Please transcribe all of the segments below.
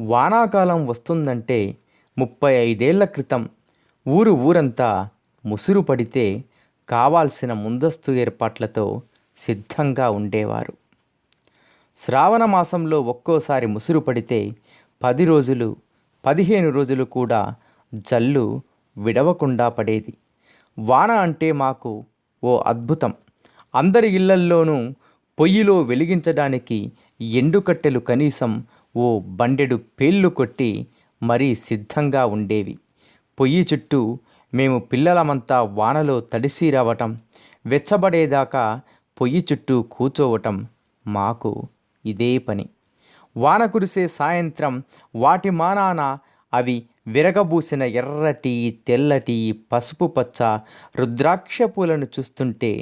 వానాకాలం వస్తుందంటే ముప్పై ఐదేళ్ళ క్రితం ఊరు ఊరంతా ముసురు పడితే కావాల్సిన ముందస్తు ఏర్పాట్లతో సిద్ధంగా ఉండేవారు. శ్రావణ మాసంలో ఒక్కోసారి ముసురు పడితే పది రోజులు పదిహేను రోజులు కూడా జల్లు విడవకుండా పడేది. వాన అంటే మాకు ఓ అద్భుతం. అందరి ఇళ్ళల్లోనూ పొయ్యిలో వెలిగించడానికి ఎండుకట్టెలు కనీసం ఓ బండెడు పేళ్ళు కొట్టి మరీ సిద్ధంగా ఉండేవి. పొయ్యి చుట్టూ మేము పిల్లలమంతా వానలో తడిసి రావటం వెచ్చబడేదాకా పొయ్యి చుట్టూ కూర్చోవటం మాకు ఇదే పని. వాన కురిసే సాయంత్రం వాటి మానాన అవి విరగబూసిన ఎర్రటి తెల్లటి పసుపు పచ్చ రుద్రాక్ష పూలను చూస్తుంటే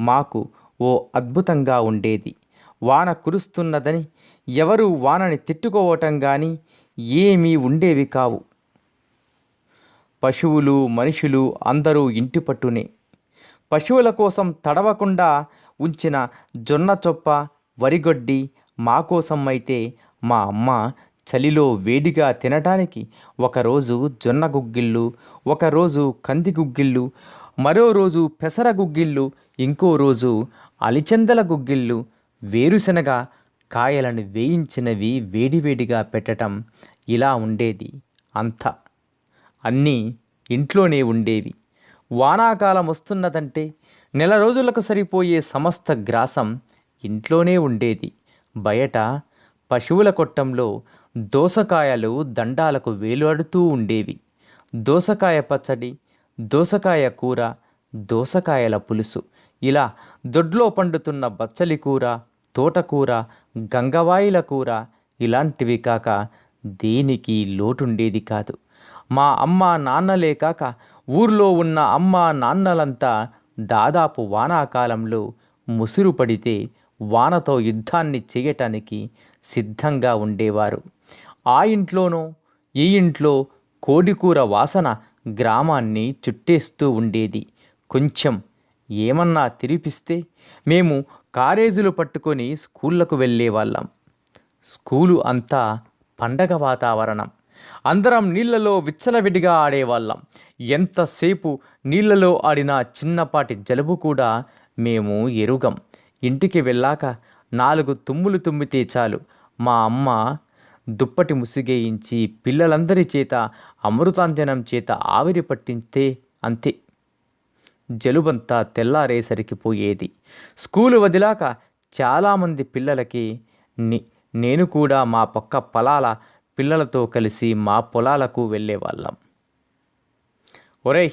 మాకు ఓ అద్భుతంగా ఉండేది. వాన కురుస్తున్నదని ఎవరు వానని తిట్టుకోవటం కానీ ఏమీ ఉండేవి కావు. పశువులు మనుషులు అందరూ ఇంటి పట్టునే. పశువుల కోసం తడవకుండా ఉంచిన జొన్న చొప్ప వరిగొడ్డి మా కోసం అయితే మా అమ్మ చలిలో వేడిగా తినటానికి ఒకరోజు జొన్న గుగ్గిళ్ళు ఒకరోజు కంది గుగ్గిళ్ళు మరో రోజు పెసర గుగ్గిళ్ళు ఇంకో రోజు అలిచందల గుగ్గిళ్ళు వేరుశనగ కాయలను వేయించినవి వేడివేడిగా పెట్టటం ఇలా ఉండేది అంతా. అన్నీ ఇంట్లోనే ఉండేవి. వానాకాలం వస్తున్నదంటే నెల రోజులకు సరిపోయే సమస్త గ్రాసం ఇంట్లోనే ఉండేది. బయట పశువుల కొట్టంలో దోసకాయలు దండాలకు వేలాడుతూ ఉండేవి. దోసకాయ పచ్చడి దోసకాయ కూర దోసకాయల పులుసు ఇలా దొడ్లో పండుతున్న బచ్చలి కూర తోటకూర గంగవాయిల కూర ఇలాంటివి కాక దేనికి లోటుండేది కాదు. మా అమ్మ నాన్నలే కాక ఊర్లో ఉన్న అమ్మ నాన్నలంతా దాదాపు వానాకాలంలో ముసురు పడితే వానతో యుద్ధాన్ని చేయటానికి సిద్ధంగా ఉండేవారు. ఆ ఇంట్లోనో ఈ ఇంట్లో కోడికూర వాసన గ్రామాన్ని చుట్టేస్తూ ఉండేది. కొంచెం ఏమన్నా తిరిపిస్తే మేము కారేజీలు పట్టుకొని స్కూళ్ళకు వెళ్ళేవాళ్ళం స్కూలు అంతా పండగ వాతావరణం. అందరం నీళ్ళలో విచ్చలవిడిగా ఆడేవాళ్ళం ఎంతసేపు నీళ్ళలో ఆడిన చిన్నపాటి జలుబు కూడా మేము ఎరుగం. ఇంటికి వెళ్ళాక నాలుగు తుమ్ములు తుమ్మితే చాలు. మా అమ్మ దుప్పటి ముసిగేయించి పిల్లలందరి చేత అమృతాంజనం చేత ఆవిరి పట్టింతే అంతే. జలుబంతా తెల్లారేసరికి పోయేది. స్కూలు వదిలాక చాలామంది పిల్లలకి నేను కూడా మా పక్క పొలాల పిల్లలతో కలిసి మా పొలాలకు వెళ్ళేవాళ్ళం. ఒరేయ్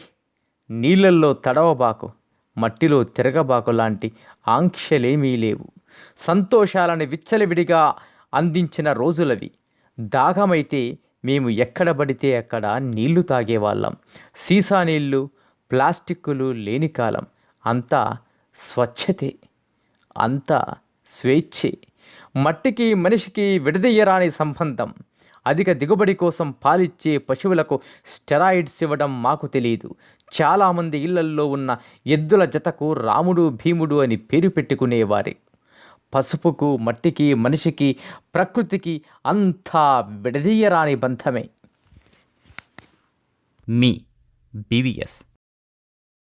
నీళ్ళల్లో తడవబాకు మట్టిలో తిరగబాకు లాంటి ఆంక్షలేమీ లేవు. సంతోషాలని విచ్చలవిడిగా అందించిన రోజులవి. దాహమైతే మేము ఎక్కడ పడితే అక్కడ నీళ్ళు తాగేవాళ్ళం. సీసా నీళ్ళు ప్లాస్టిక్కులు లేని కాలం. అంతా స్వచ్ఛతే అంతా స్వేచ్ఛే. మట్టికి మనిషికి విడదీయరాని సంబంధం. అధిక దిగుబడి కోసం పాలిచ్చే పశువులకు స్టెరాయిడ్స్ ఇవ్వడం మాకు తెలియదు చాలామంది ఇళ్ళల్లో ఉన్న ఎద్దుల జతకు రాముడు భీముడు అని పేరు పెట్టుకునేవారే. పసుపుకు మట్టికి మనిషికి ప్రకృతికి అంతా విడదీయరాని బంధమే. మీ బీవీఎస్